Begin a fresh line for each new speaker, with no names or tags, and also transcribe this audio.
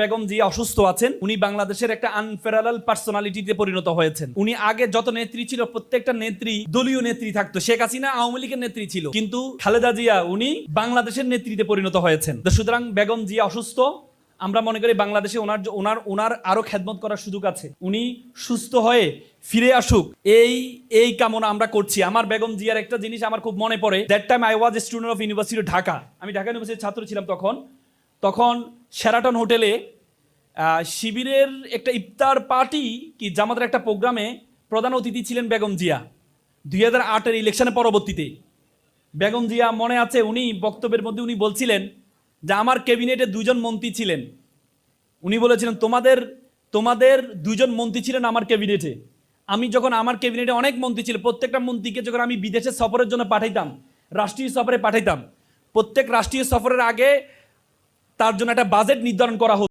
বেগম জি অসুস্থ আছেন, উনি বাংলাদেশের একটা আনফেরাল পার্সোনালিটিতে পরিণত হয়েছেন। উনি আগে যত নেত্রী ছিল, প্রত্যেকটা নেত্রী দলীয় নেত্রী থাকতো। শেখ হাসিনা আওয়ামী লীগের নেত্রী ছিল। কিন্তু খালেদা জিয়া, উনি বাংলাদেশের নেত্রীতে পরিণত হয়েছেন। তো সুতরাং বেগম জিয়া অসুস্থ, আমরা মনে করি বাংলাদেশে ওনার ওনার ওনার আরও খেদমত করার সুযোগ আছে। উনি সুস্থ হয়ে ফিরে আসুক। এই এই কামনা আমরা করছি। আমার বেগম জিয়ার একটা জিনিস আমার খুব মনে পড়ে। That time I was student of university Dhaka আমি ঢাকা ইউনিভার্সিটির ছাত্র ছিলাম তখন। তখন শেরাটন হোটেলে শিবিরের একটা ইফতার পার্টি কি জামাতের একটা প্রোগ্রামে প্রধান অতিথি ছিলেন বেগম জিয়া। দুই হাজার আটের ইলেকশনের পরবর্তীতে। বেগম জিয়া মনে আছে উনি, বক্তব্যের মধ্যে উনি বলছিলেন যে, আমার ক্যাবিনেটে দুজন মন্ত্রী ছিলেন। উনি বলেছিলেন, তোমাদের তোমাদের দুজন মন্ত্রী ছিলেন আমার ক্যাবিনেটে। আমি যখন আমার ক্যাবিনেটে অনেক মন্ত্রী ছিল, প্রত্যেকটা মন্ত্রীকে যখন আমি বিদেশে সফরের জন্য পাঠাইতাম, রাষ্ট্রীয় সফরে পাঠাইতাম, প্রত্যেক রাষ্ট্রীয় সফরের আগে তার জন্য একটা বাজেট নির্ধারণ করা হতো